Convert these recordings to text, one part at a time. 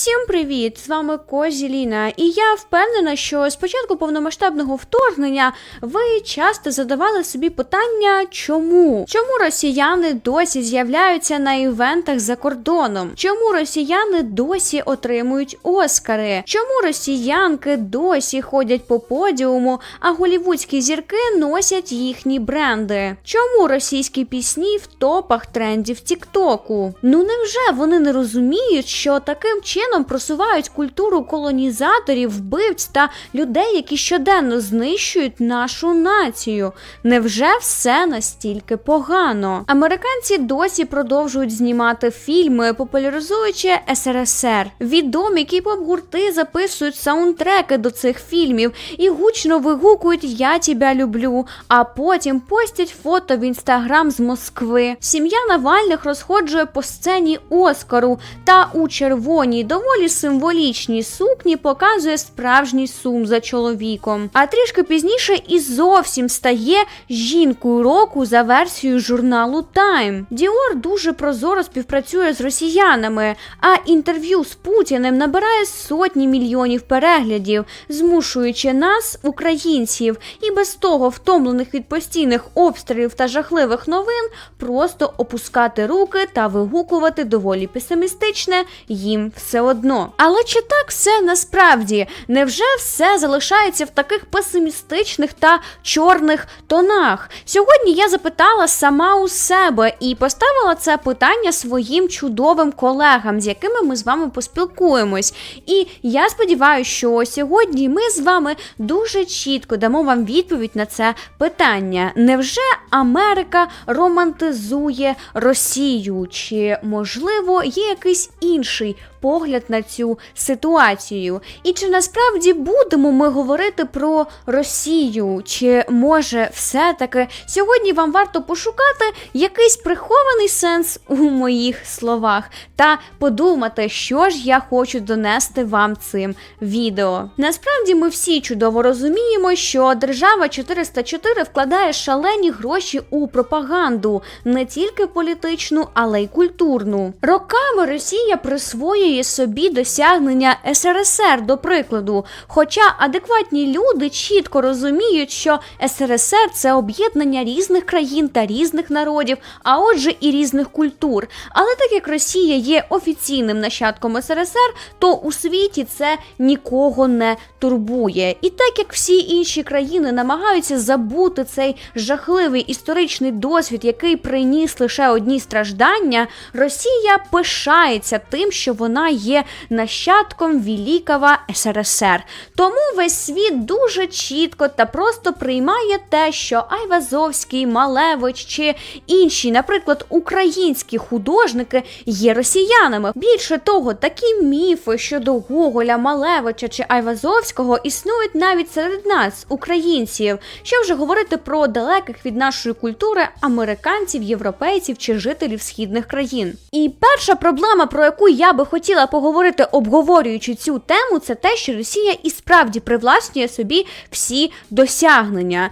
Всім привіт! З вами Козі Ліна, і я впевнена, що з початку повномасштабного вторгнення ви часто задавали собі питання, чому? Чому росіяни досі з'являються на івентах за кордоном? Чому росіяни досі отримують Оскари? Чому росіянки досі ходять по подіуму, а голівудські зірки носять їхні бренди? Чому російські пісні в топах трендів Тіктоку? Ну невже вони не розуміють, що таким чином просувають культуру колонізаторів, вбивць та людей, які щоденно знищують нашу націю? Невже все настільки погано? Американці досі продовжують знімати фільми, популяризуючи СРСР. Відомі кіп-поп-гурти записують саундтреки до цих фільмів і гучно вигукують Я тебе люблю, а потім постять фото в інстаграм з Москви. Сім'я Навальних розходжує по сцені Оскару та у червоній, доволі символічній сукні показує справжній сум за чоловіком. А трішки пізніше і зовсім стає жінкою року за версією журналу Time. Діор дуже прозоро співпрацює з росіянами, а інтерв'ю з Путіним набирає сотні мільйонів переглядів, змушуючи нас, українців, і без того втомлених від постійних обстрілів та жахливих новин, просто опускати руки та вигукувати доволі песимістичне їм все одно. Але чи так все насправді? Невже все залишається в таких песимістичних та чорних тонах? Сьогодні я запитала сама у себе і поставила це питання своїм чудовим колегам, з якими ми з вами поспілкуємось. І я сподіваюся, що сьогодні ми з вами дуже чітко дамо вам відповідь на це питання. Невже Америка романтизує Росію? Чи можливо є якийсь інший погляд на цю ситуацію? І чи насправді будемо ми говорити про Росію? Чи може все-таки сьогодні вам варто пошукати якийсь прихований сенс у моїх словах та подумати, що ж я хочу донести вам цим відео? Насправді ми всі чудово розуміємо, що держава 404 вкладає шалені гроші у пропаганду, не тільки політичну, але й культурну. Роками Росія присвоює собі досягнення СРСР, до прикладу. Хоча адекватні люди чітко розуміють, що СРСР це об'єднання різних країн та різних народів, а отже, і різних культур. Але так як Росія є офіційним нащадком СРСР, то у світі це нікого не турбує. І так як всі інші країни намагаються забути цей жахливий історичний досвід, який приніс лише одні страждання, Росія пишається тим, що вона є нащадком Великого СРСР. Тому весь світ дуже чітко та просто приймає те, що Айвазовський, Малевич чи інші, наприклад, українські художники є росіянами. Більше того, такі міфи щодо Гоголя, Малевича чи Айвазовського існують навіть серед нас, українців. Що вже говорити про далеких від нашої культури американців, європейців чи жителів східних країн. І перша проблема, про яку я би хотіла поговорити, обговорюючи цю тему, це те, що Росія і справді привласнює собі всі досягнення.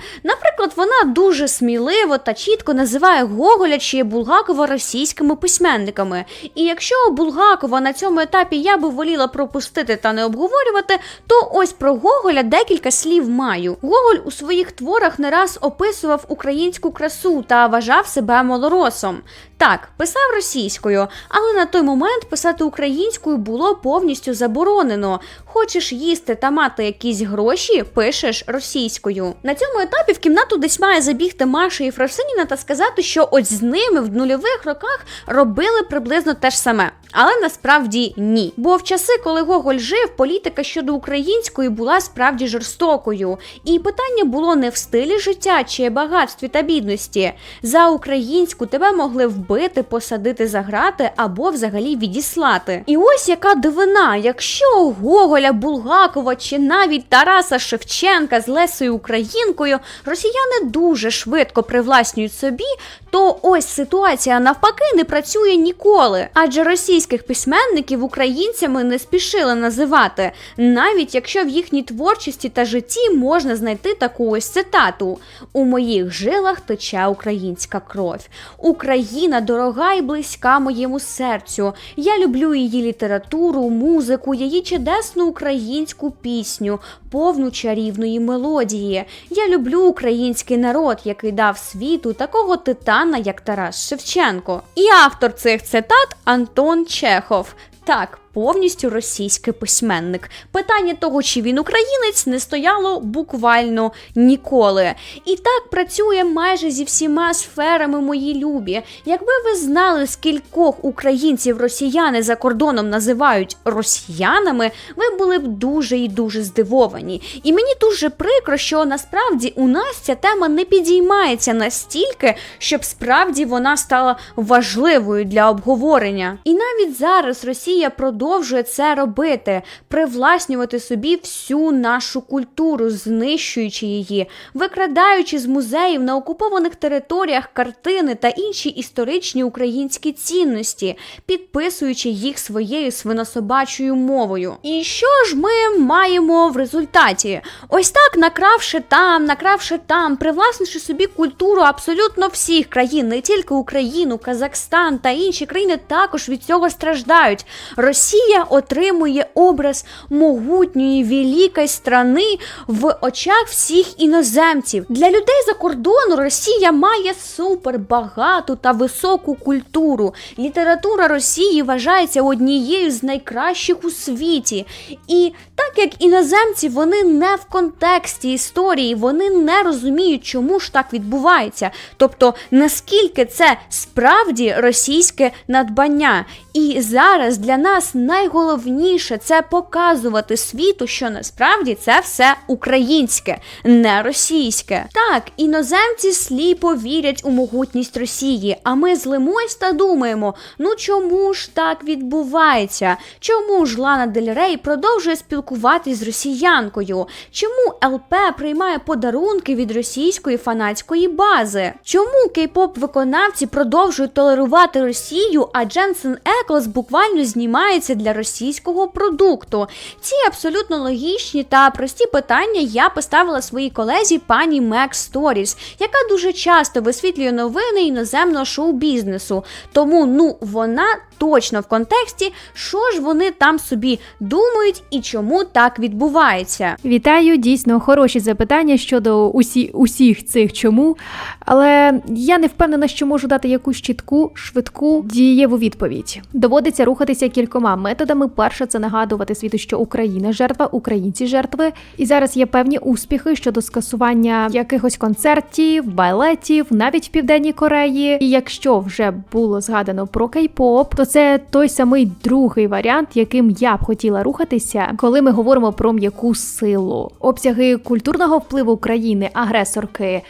Наприклад, вона дуже сміливо та чітко називає Гоголя чи Булгакова російськими письменниками. І якщо Булгакова на цьому етапі я би воліла пропустити та не обговорювати, то ось про Гоголя декілька слів маю. Гоголь у своїх творах не раз описував українську красу та вважав себе малоросом. Так, писав російською, але на той момент писати українською було повністю заборонено. Хочеш їсти та мати якісь гроші, пишеш російською. На цьому етапі в кімнату десь має забігти Маша і Фросиніна та сказати, що ось з ними в нульових роках робили приблизно те ж саме. Але насправді ні. Бо в часи, коли Гоголь жив, політика щодо української була справді жорстокою. І питання було не в стилі життя чи багатстві та бідності. За українську тебе могли вбити, посадити за грати або взагалі відіслати. І ось яка дивина, якщо Гоголя, Булгакова чи навіть Тараса Шевченка з Лесою Українкою росіяни дуже швидко привласнюють собі, то ось ситуація навпаки не працює ніколи. Адже російських письменників українцями не спішили називати, навіть якщо в їхній творчості та житті можна знайти таку ось цитату: у моїх жилах тече українська кров. Україна дорога і близька моєму серцю. Я люблю її літературу музику, її чудесну українську пісню, повну чарівної мелодії. Я люблю український народ, який дав світу такого титана, як Тарас Шевченко. І автор цих цитат Антон Чехов. Так, повністю російський письменник. Питання того, чи він українець, не стояло буквально ніколи. І так працює майже зі всіма сферами мої любі. Якби ви знали, скількох українців росіяни за кордоном називають росіянами, ви були б дуже і дуже здивовані. І мені дуже прикро, що насправді у нас ця тема не підіймається настільки, щоб справді вона стала важливою для обговорення. І навіть зараз Росія продовжує це робити, привласнювати собі всю нашу культуру, знищуючи її, викрадаючи з музеїв на окупованих територіях картини та інші історичні українські цінності, підписуючи їх своєю свинособачою мовою. І що ж ми маємо в результаті? Ось так, накравши там, накравши там, привласнивши собі культуру абсолютно всіх країн, не тільки Україну, Казахстан та інші країни також від цього страждають. Росія отримує образ могутньої великої страни в очах всіх іноземців. Для людей за кордону Росія має супер багату та високу культуру. Література Росії вважається однією з найкращих у світі. І так як іноземці вони не в контексті історії, вони не розуміють, чому ж так відбувається. Тобто, наскільки це справді російське надбання. І зараз для нас найголовніше це показувати світу, що насправді це все українське, не російське. Так, іноземці сліпо вірять у могутність Росії, а ми злимось та думаємо: ну чому ж так відбувається? Чому ж Лана Дель Рей продовжує спілкуватись з росіянкою? Чому ЛП приймає подарунки від російської фанатської бази? Чому кей-поп виконавці продовжують толерувати Росію, а Дженсен Еклс буквально знімається для російського продукту? Ці абсолютно логічні та прості питання я поставила своїй колезі пані Мек Сторіс, яка дуже часто висвітлює новини іноземного шоу-бізнесу. Тому ну вона точно в контексті, що ж вони там собі думають і чому так відбувається. Вітаю, дійсно хороші запитання щодо усі, усіх цих чому. Але я не впевнена, що можу дати якусь чітку, швидку, дієву відповідь. Доводиться рухатися кількома методами. Перше це нагадувати світу, що Україна жертва, українці жертви. І зараз є певні успіхи щодо скасування якихось концертів, балетів, навіть в Південній Кореї. І якщо вже було згадано про кей-поп, то це той самий другий варіант, яким я б хотіла рухатися, коли ми говоримо про м'яку силу. Обсяги культурного впливу країни, агресорки.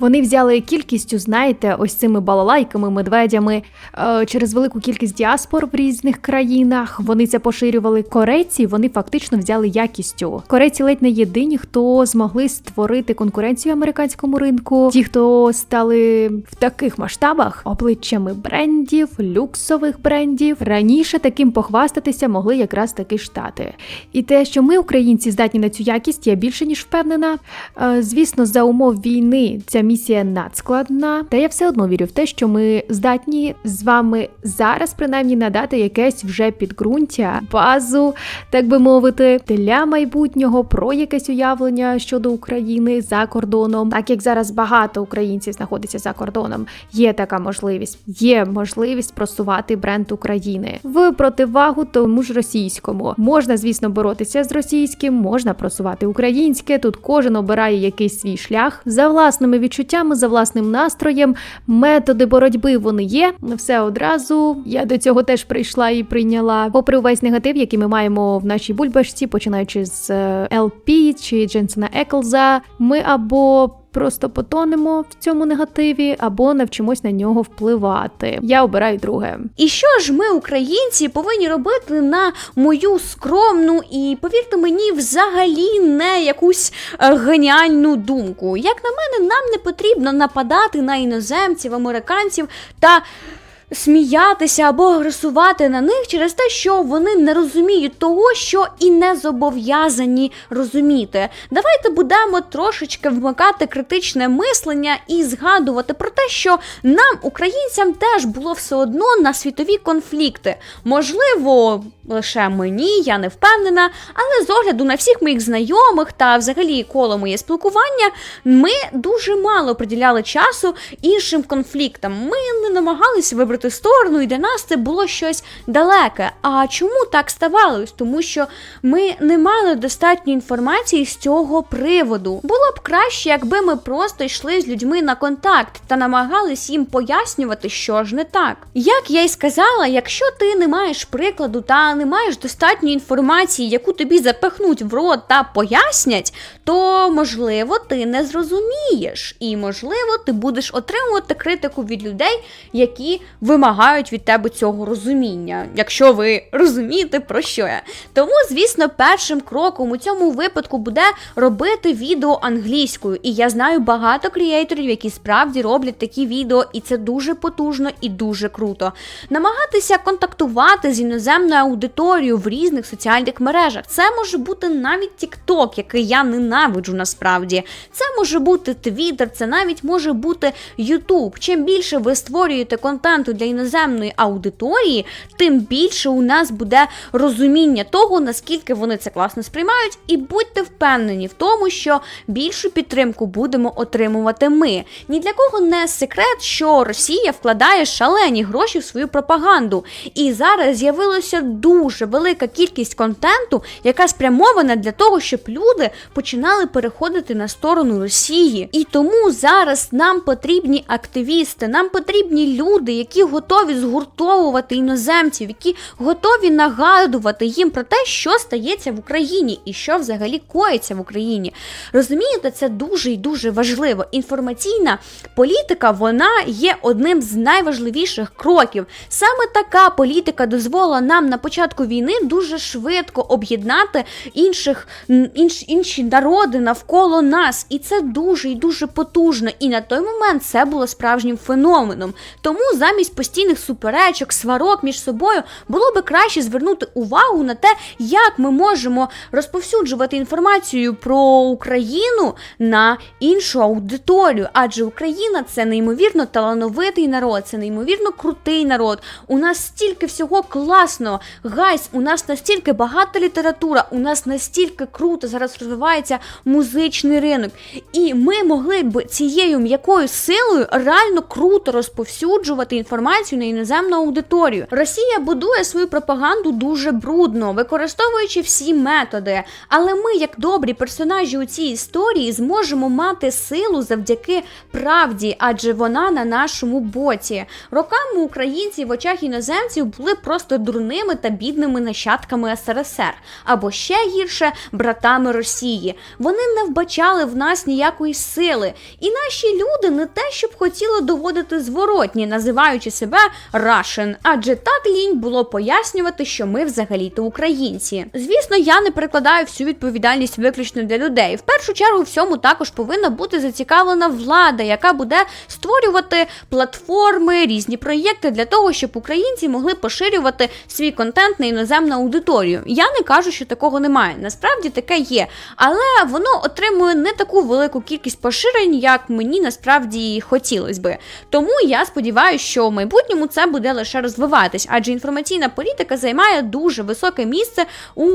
Вони взяли кількістю, знаєте, ось цими балалайками, медведями е, через велику кількість діаспор в різних країнах. Вони це поширювали. Корейці вони фактично взяли якістю. Корейці ледь не єдині, хто змогли створити конкуренцію американському ринку. Ті, хто стали в таких масштабах обличчями брендів, люксових брендів. Раніше таким похвастатися могли якраз таки штати. І те, що ми, українці, здатні на цю якість, я більше ніж впевнена. Е, Звісно, за умов війни ця місія надскладна, та я все одно вірю в те, що ми здатні з вами зараз принаймні надати якесь вже підґрунтя, базу, так би мовити, для майбутнього про якесь уявлення щодо України за кордоном. Так як зараз багато українців знаходиться за кордоном, є така можливість, є можливість просувати бренд України в противагу тому ж російському. Можна, звісно, боротися з російським, можна просувати українське. Тут кожен обирає якийсь свій шлях за власними відчуттями, за власним настроєм. Методи боротьби вони є. Все одразу. Я до цього теж прийшла і прийняла. Попри увесь негатив, який ми маємо в нашій бульбашці, починаючи з е, LP чи Дженсена Еклза, ми або Просто потонемо в цьому негативі або навчимось на нього впливати. Я обираю друге. І що ж ми, українці, повинні робити на мою скромну і, повірте мені, взагалі не якусь е, геніальну думку. Як на мене, нам не потрібно нападати на іноземців, американців та сміятися або агресувати на них через те, що вони не розуміють того, що і не зобов'язані розуміти. Давайте будемо трошечки вмикати критичне мислення і згадувати про те, що нам, українцям, теж було все одно на світові конфлікти. Можливо, лише мені, я не впевнена, але з огляду на всіх моїх знайомих та взагалі коло моє спілкування, ми дуже мало приділяли часу іншим конфліктам. Ми не намагалися вибрати сторону, і для нас це було щось далеке. А чому так ставалось? Тому що ми не мали достатньо інформації з цього приводу. Було б краще, якби ми просто йшли з людьми на контакт та намагались їм пояснювати, що ж не так. Як я й сказала, якщо ти не маєш прикладу та не маєш достатньо інформації, яку тобі запихнуть в рот та пояснять, то можливо ти не зрозумієш, і можливо ти будеш отримувати критику від людей, які вимагають від тебе цього розуміння, якщо ви розумієте про що я. Тому, звісно, першим кроком у цьому випадку буде робити відео англійською. І я знаю багато креаторів, які справді роблять такі відео, і це дуже потужно і дуже круто. Намагатися контактувати з іноземною аудиторією в різних соціальних мережах. Це може бути навіть TikTok, який я ненавиджу насправді. Це може бути Twitter, це навіть може бути YouTube. Чим більше ви створюєте контенту для іноземної аудиторії, тим більше у нас буде розуміння того, наскільки вони це класно сприймають, і будьте впевнені в тому, що більшу підтримку будемо отримувати ми. Ні для кого не секрет, що Росія вкладає шалені гроші в свою пропаганду. І зараз з'явилася дуже велика кількість контенту, яка спрямована для того, щоб люди починали переходити на сторону Росії. І тому зараз нам потрібні активісти, нам потрібні люди, які готові згуртовувати іноземців, які готові нагадувати їм про те, що стається в Україні і що взагалі коїться в Україні. Розумієте, це дуже і дуже важливо. Інформаційна політика вона є одним з найважливіших кроків. Саме така політика дозволила нам на початку війни дуже швидко об'єднати інших інш, інші народи навколо нас, і це дуже і дуже потужно. І на той момент це було справжнім феноменом. Тому замість постійних суперечок, сварок між собою було би краще звернути увагу на те, як ми можемо розповсюджувати інформацію про Україну на іншу аудиторію. Адже Україна це неймовірно талановитий народ, це неймовірно крутий народ. У нас стільки всього класного. Гайс, у нас настільки багата література, у нас настільки круто зараз розвивається музичний ринок. І ми могли б цією м'якою силою реально круто розповсюджувати інформацію на іноземну аудиторію. Росія будує свою пропаганду дуже брудно, використовуючи всі методи. Але ми, як добрі персонажі у цій історії, зможемо мати силу завдяки правді, адже вона на нашому боці. Роками українці в очах іноземців були просто дурними та бідними нащадками СРСР, або ще гірше братами Росії. Вони не вбачали в нас ніякої сили, і наші люди не те, щоб хотіли доводити зворотні, називаючи себе Russian, адже так лінь було пояснювати, що ми взагалі-то українці. Звісно, я не перекладаю всю відповідальність виключно для людей. В першу чергу, в цьому також повинна бути зацікавлена влада, яка буде створювати платформи, різні проєкти для того, щоб українці могли поширювати свій контент на іноземну аудиторію. Я не кажу, що такого немає. Насправді таке є, але воно отримує не таку велику кількість поширень, як мені насправді хотілося би. Тому я сподіваюся, що майбутньому це буде лише розвиватись, адже інформаційна політика займає дуже високе місце у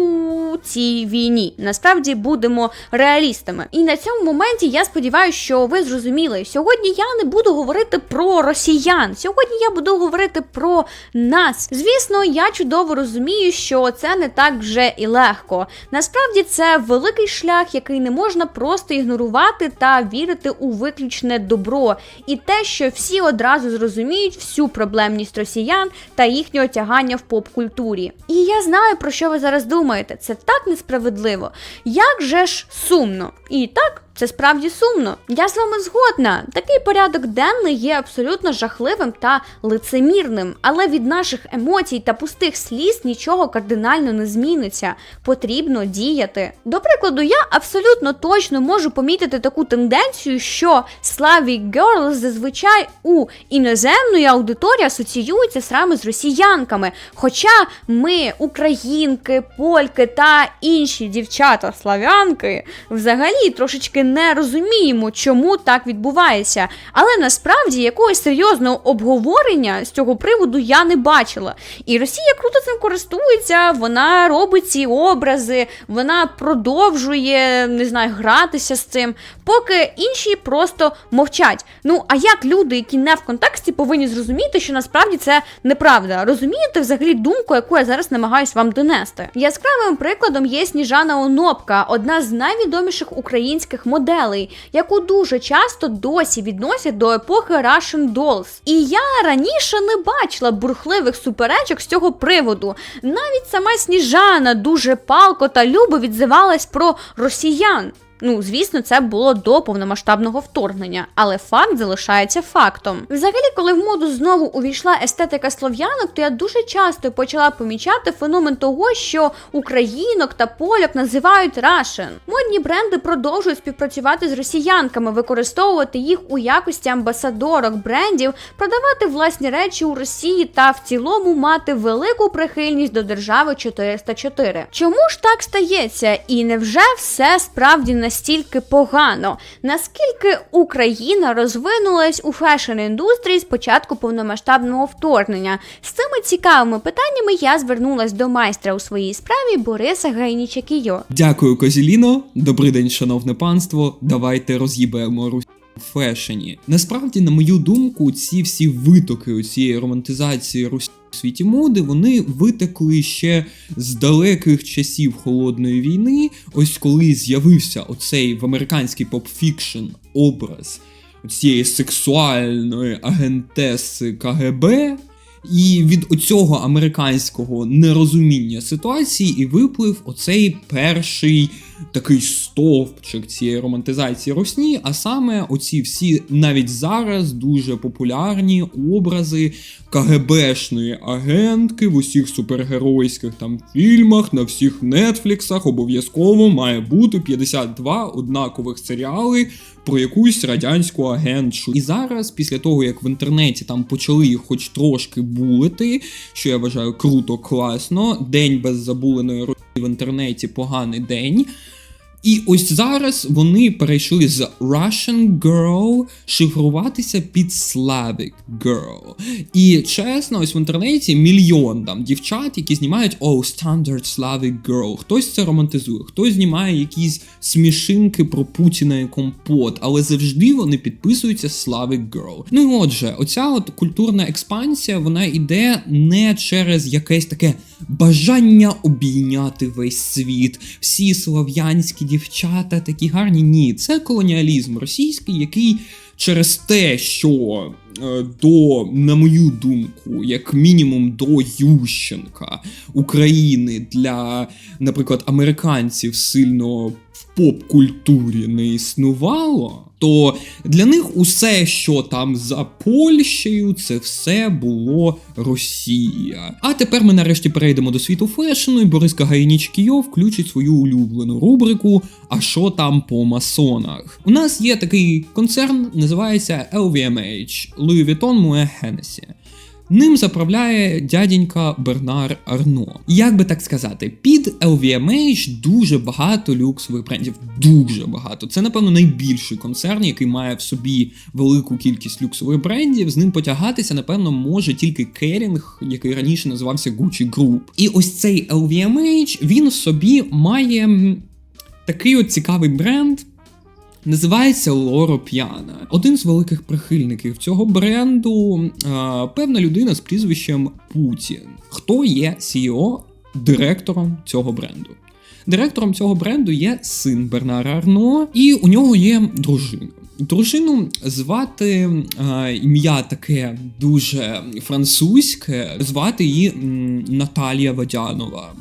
цій війні. Насправді будемо реалістами. І на цьому моменті я сподіваюся, що ви зрозуміли. Сьогодні я не буду говорити про росіян. Сьогодні я буду говорити про нас. Звісно, я чудово розумію, що це не так вже і легко. Насправді це великий шлях, який не можна просто ігнорувати та вірити у виключне добро, і те, що всі одразу зрозуміють всю проблемність росіян та їхнього тягання в поп-культурі. І я знаю, про що ви зараз думаєте. Це так несправедливо. Як же ж сумно? І так. Це справді сумно. Я з вами згодна. Такий порядок денний є абсолютно жахливим та лицемірним, але від наших емоцій та пустих сліз нічого кардинально не зміниться. Потрібно діяти. До прикладу, я абсолютно точно можу помітити таку тенденцію, що Slavic Girls зазвичай у іноземної аудиторії асоціюються саме з росіянками. Хоча ми, українки, польки та інші дівчата славянки, взагалі трошечки не розуміємо, чому так відбувається. Але насправді якогось серйозного обговорення з цього приводу я не бачила. І Росія круто цим користується, вона робить ці образи, вона продовжує не знаю, гратися з цим, поки інші просто мовчать. Ну а як люди, які не в контексті, повинні зрозуміти, що насправді це неправда? Розумієте взагалі думку, яку я зараз намагаюсь вам донести? Яскравим прикладом є Сніжана Онопка, одна з найвідоміших українських моделей, яку дуже часто досі відносять до епохи Russian Dolls. І я раніше не бачила бурхливих суперечок з цього приводу. Навіть сама Сніжана дуже палко та любо відзивалась про росіян. Ну, звісно, це було до повномасштабного вторгнення, але факт залишається фактом. Взагалі, коли в моду знову увійшла естетика слов'янок, то я дуже часто почала помічати феномен того, що українок та поляк називають Russian. Модні бренди продовжують співпрацювати з росіянками, використовувати їх у якості амбасадорок брендів, продавати власні речі у Росії та в цілому мати велику прихильність до держави 404. Чому ж так стається? І невже все справді настільки погано? Наскільки Україна розвинулась у фешн-індустрії з початку повномасштабного вторгнення? З цими цікавими питаннями я звернулась до майстра у своїй справі Бориса Гайнічакіо. Дякую, Козіліно. Добрий день, шановне панство. Давайте роз'їбемо Русь фешені. Насправді, на мою думку, ці всі витоки у цієї романтизації Русі у світі моди, вони витекли ще з далеких часів холодної війни. Ось коли з'явився оцей в американський поп-фікшн образ цієї сексуальної агентеси КГБ. І від оцього американського нерозуміння ситуації і виплив оцей перший такий стовпчик цієї романтизації Росні, а саме оці всі навіть зараз дуже популярні образи КГБшної агентки в усіх супергеройських там фільмах, на всіх нетфліксах обов'язково має бути 52 однакових серіали про якусь радянську агентшу. І зараз, після того як в інтернеті там почали їх хоч трошки булити, що я вважаю круто, класно, день без забуленої Росії в інтернеті поганий день. І ось зараз вони перейшли з Russian Girl шифруватися під Slavic Girl. І чесно, ось в інтернеті мільйон там дівчат, які знімають Oh, Standard Slavic Girl. Хтось це романтизує, хтось знімає якісь смішинки про Путіна і компот, але завжди вони підписуються Slavic Girl. Ну і отже, оця от культурна експансія, вона йде не через якесь таке бажання обійняти весь світ, всі слов'янські дівчата такі гарні. Ні, це колоніалізм російський, який через те, що е, до, на мою думку, як мінімум до Ющенка України для, наприклад, американців сильно в поп-культурі не існувало. То для них усе, що там за Польщею, це все було Росія. А тепер ми нарешті перейдемо до світу фешену, і Борис Кагайніч Кійов включить свою улюблену рубрику А що там по масонах? У нас є такий концерн, називається LVMH Louis Vuitton Moet Hennessy. Ним заправляє дяденька Бернар Арно. Як би так сказати, під LVMH дуже багато люксових брендів. Дуже багато. Це, напевно, найбільший концерн, який має в собі велику кількість люксових брендів. З ним потягатися, напевно, може тільки Керінг, який раніше називався Gucci Group. І ось цей LVMH, він в собі має такий от цікавий бренд. Називається Лоро П'яна. Один з великих прихильників цього бренду а, певна людина з прізвищем Путін. Хто є CEO, директором цього бренду? Директором цього бренду є син Бернара Арно, і у нього є дружина. Дружину звати а, ім'я таке дуже французьке, звати її Наталія Водянова.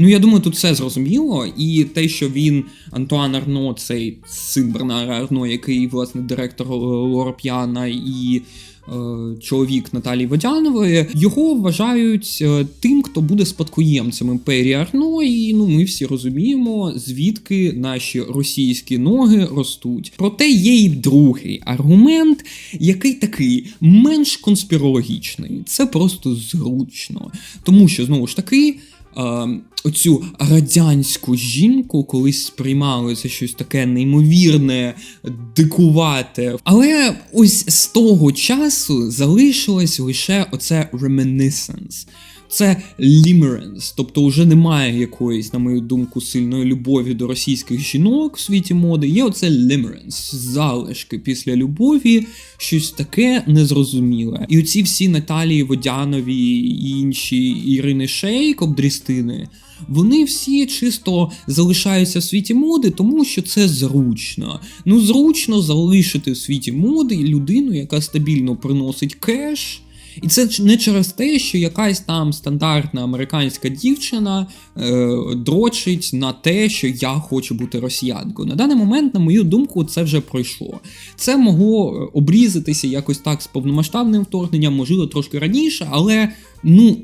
Ну, я думаю, тут все зрозуміло, і те, що він Антуан Арно, цей син Бернара Арно, який власне директор Лора П'яна і е, чоловік Наталії Водянової, його вважають е, тим, хто буде спадкоємцем імперії Арно. І ну ми всі розуміємо, звідки наші російські ноги ростуть. Проте є й другий аргумент, який такий менш конспірологічний. Це просто зручно, тому що знову ж таки. Оцю радянську жінку колись сприймали за щось таке неймовірне, дикувате. Але ось з того часу залишилось лише оце reminiscence. Це limerence, тобто вже немає якоїсь, на мою думку, сильної любові до російських жінок в світі моди. Є оце limerence, залишки після любові, щось таке незрозуміле. І оці всі Наталії Водянові і інші Ірини Шейк, обдрістини, вони всі чисто залишаються в світі моди, тому що це зручно. Ну, зручно залишити в світі моди людину, яка стабільно приносить кеш. І це не через те, що якась там стандартна американська дівчина е, дрочить на те, що я хочу бути росіянкою. На даний момент, на мою думку, це вже пройшло. Це могло е, обрізатися якось так з повномасштабним вторгненням, можливо, трошки раніше, але ну.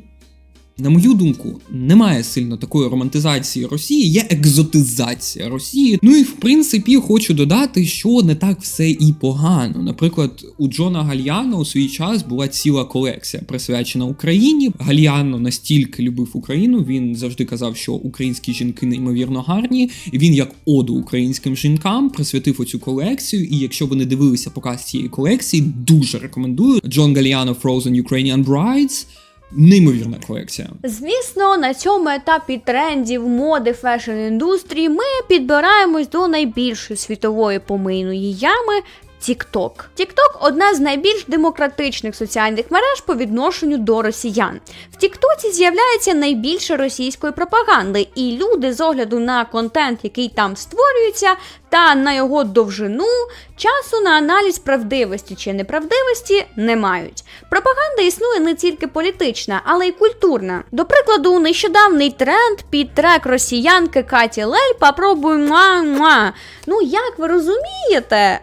На мою думку, немає сильно такої романтизації Росії, є екзотизація Росії. Ну і в принципі хочу додати, що не так все і погано. Наприклад, у Джона Гальяно у свій час була ціла колекція присвячена Україні. Гальяно настільки любив Україну. Він завжди казав, що українські жінки неймовірно гарні. І він, як оду українським жінкам, присвятив оцю колекцію. І якщо ви не дивилися показ цієї колекції, дуже рекомендую. Джон Гальяно Frozen Ukrainian Brides. Неймовірна колекція. Звісно, на цьому етапі трендів, моди, фешн індустрії ми підбираємось до найбільшої світової помийної ями. TikTok. TikTok – одна з найбільш демократичних соціальних мереж по відношенню до росіян. В Тіктоці з'являється найбільше російської пропаганди, і люди з огляду на контент, який там створюється, та на його довжину, часу на аналіз правдивості чи неправдивості не мають. Пропаганда існує не тільки політична, але й культурна. До прикладу, нещодавний тренд під трек росіянки Каті Лель «Попробуй муа-муа». Ну як ви розумієте?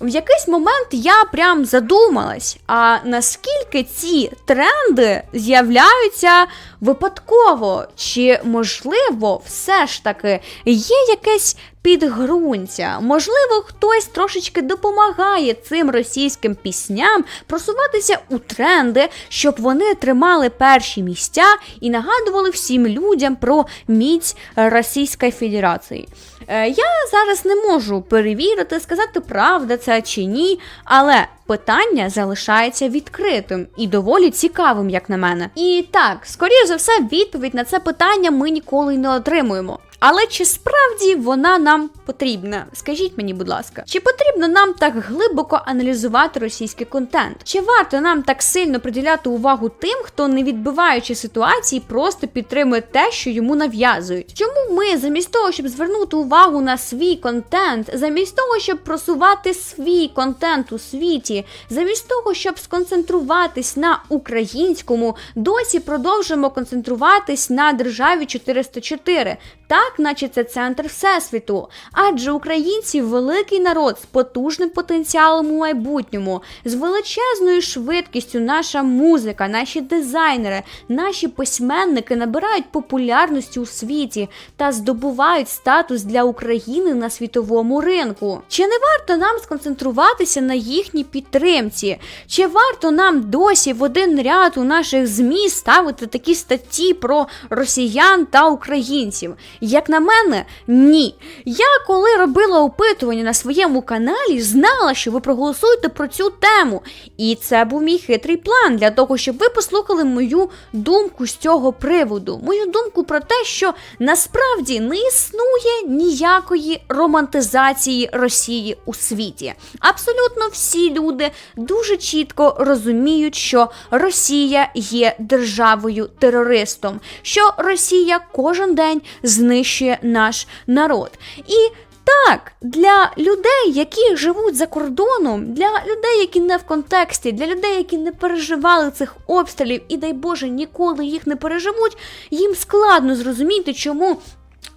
В якийсь момент я прям задумалась, а наскільки ці тренди з'являються випадково, чи можливо все ж таки є якесь підґрунтя? Можливо, хтось трошечки допомагає цим російським пісням просуватися у тренди, щоб вони тримали перші місця і нагадували всім людям про міць Російської Федерації. Е, Я зараз не можу перевірити, сказати, правда це чи ні, але питання залишається відкритим і доволі цікавим, як на мене. І так, скоріш за все, відповідь на це питання ми ніколи не отримуємо. Але чи справді вона нам потрібна? Скажіть мені, будь ласка, чи потрібно нам так глибоко аналізувати російський контент? Чи варто нам так сильно приділяти увагу тим, хто не відбиваючи ситуації, просто підтримує те, що йому нав'язують? Чому ми, замість того, щоб звернути увагу на свій контент, замість того, щоб просувати свій контент у світі, замість того, щоб сконцентруватись на українському, досі продовжуємо концентруватись на державі 404? Так, наче це центр всесвіту. Адже українці великий народ з потужним потенціалом у майбутньому, з величезною швидкістю наша музика, наші дизайнери, наші письменники набирають популярності у світі та здобувають статус для України на світовому ринку. Чи не варто нам сконцентруватися на їхній підтримці? Чи варто нам досі в один ряд у наших ЗМІ ставити такі статті про росіян та українців? Як на мене, ні. Я коли робила опитування на своєму каналі, знала, що ви проголосуєте про цю тему. І це був мій хитрий план для того, щоб ви послухали мою думку з цього приводу. Мою думку про те, що насправді не існує ніякої романтизації Росії у світі. Абсолютно всі люди дуже чітко розуміють, що Росія є державою терористом, що Росія кожен день знищує наш народ. І Так, для людей, які живуть за кордоном, для людей, які не в контексті, для людей, які не переживали цих обстрілів і, дай Боже, ніколи їх не переживуть, їм складно зрозуміти, чому.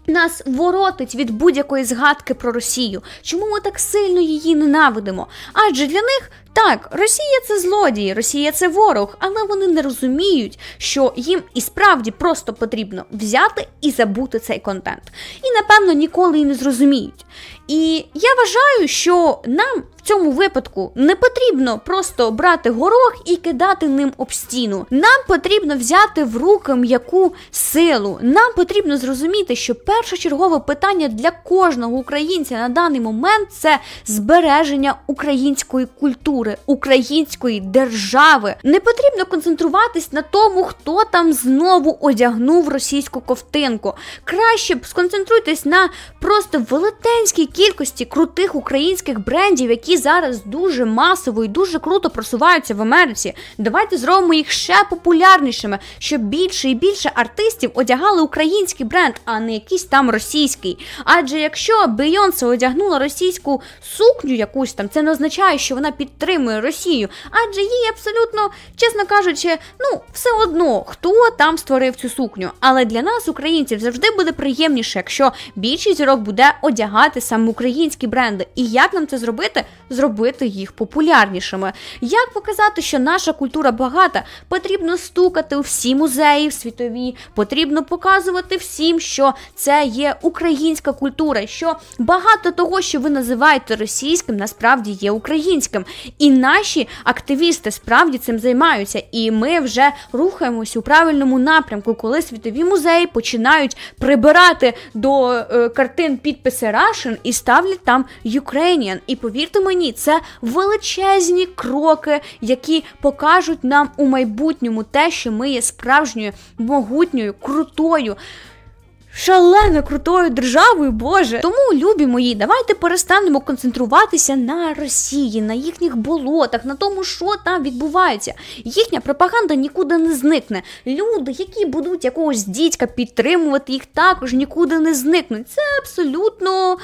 Нас воротить від будь-якої згадки про Росію. Чому ми так сильно її ненавидимо? Адже для них так, Росія це злодії, Росія це ворог, але вони не розуміють, що їм і справді просто потрібно взяти і забути цей контент. І напевно ніколи і не зрозуміють. І я вважаю, що нам в цьому випадку не потрібно просто брати горох і кидати ним об стіну. Нам потрібно взяти в руки м'яку силу. Нам потрібно зрозуміти, що першочергове питання для кожного українця на даний момент це збереження української культури, української держави. Не потрібно концентруватись на тому, хто там знову одягнув російську ковтинку. Краще б сконцентруйтесь на просто велетенській кількості крутих українських брендів, які зараз дуже масово і дуже круто просуваються в Америці. Давайте зробимо їх ще популярнішими, щоб більше і більше артистів одягали український бренд, а не якийсь там російський. Адже якщо Бейонсе одягнула російську сукню якусь там, це не означає, що вона підтримує Росію, адже їй абсолютно, чесно кажучи, ну все одно, хто там створив цю сукню. Але для нас, українців, завжди буде приємніше, якщо більшість зірок буде одягати саме українські бренди. І як нам це зробити? Зробити їх популярнішими. Як показати, що наша культура багата? Потрібно стукати у всі музеї світові, потрібно показувати всім, що це є українська культура, що багато того, що ви називаєте російським, насправді є українським. І наші активісти справді цим займаються. І ми вже рухаємось у правильному напрямку, коли світові музеї починають прибирати до е, картин підписи Russian і ставлять там Ukrainian. І повірте мені, це величезні кроки, які покажуть нам у майбутньому те, що ми є справжньою, могутньою, крутою. Шалено крутою державою, Боже. Тому, любі мої, давайте перестанемо концентруватися на Росії, на їхніх болотах, на тому, що там відбувається. Їхня пропаганда нікуди не зникне. Люди, які будуть якогось дідька підтримувати, їх також нікуди не зникнуть. Це абсолютно.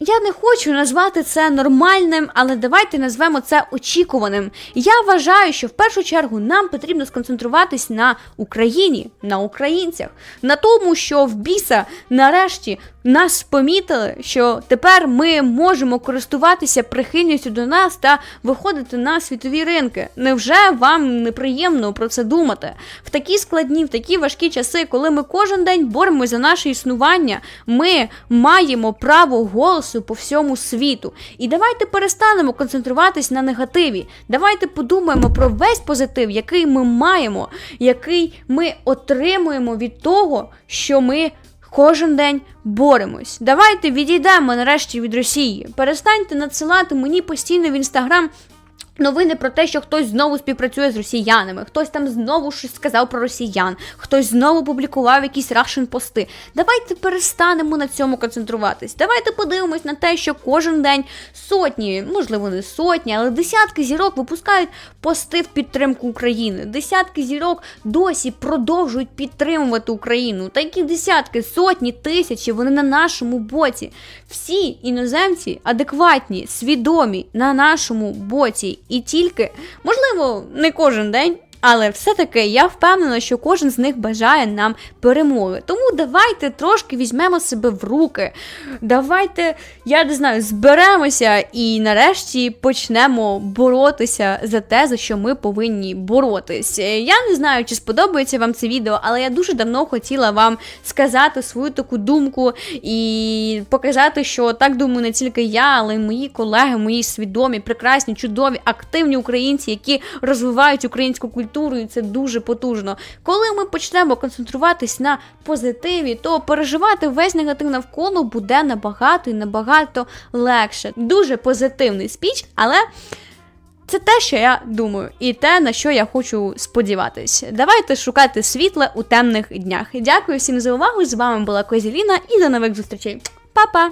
Я не хочу назвати це нормальним, але давайте назвемо це очікуваним. Я вважаю, що в першу чергу нам потрібно сконцентруватись на Україні, на українцях, на тому, що в біса нарешті нас помітили, що тепер ми можемо користуватися прихильністю до нас та виходити на світові ринки. Невже вам неприємно про це думати? В такі складні, в такі важкі часи, коли ми кожен день боремося за наше існування, ми маємо право голосу по всьому світу. І давайте перестанемо концентруватись на негативі. Давайте подумаємо про весь позитив, який ми маємо, який ми отримуємо від того, що ми. Кожен день боремось. Давайте відійдемо нарешті від Росії. Перестаньте надсилати мені постійно в інстаграм Новини про те, що хтось знову співпрацює з росіянами, хтось там знову щось сказав про росіян, хтось знову публікував якісь рашен пости. Давайте перестанемо на цьому концентруватись. Давайте подивимось на те, що кожен день сотні, можливо, не сотні, але десятки зірок випускають пости в підтримку України. Десятки зірок досі продовжують підтримувати Україну. Такі десятки, сотні, тисячі, вони на нашому боці. Всі іноземці адекватні, свідомі на нашому боці. І тільки, можливо, не кожен день. Але все-таки я впевнена, що кожен з них бажає нам перемоги. Тому давайте трошки візьмемо себе в руки. Давайте, я не знаю, зберемося і нарешті почнемо боротися за те, за що ми повинні боротись. Я не знаю, чи сподобається вам це відео, але я дуже давно хотіла вам сказати свою таку думку і показати, що так думаю не тільки я, але й мої колеги, мої свідомі, прекрасні, чудові, активні українці, які розвивають українську культуру, і це дуже потужно. Коли ми почнемо концентруватись на позитиві, то переживати весь негатив навколо буде набагато і набагато легше. Дуже позитивний спіч, але. Це те, що я думаю, і те, на що я хочу сподіватись. Давайте шукати світле у темних днях. Дякую всім за увагу. З вами була Козіліна і до нових зустрічей. Па-па!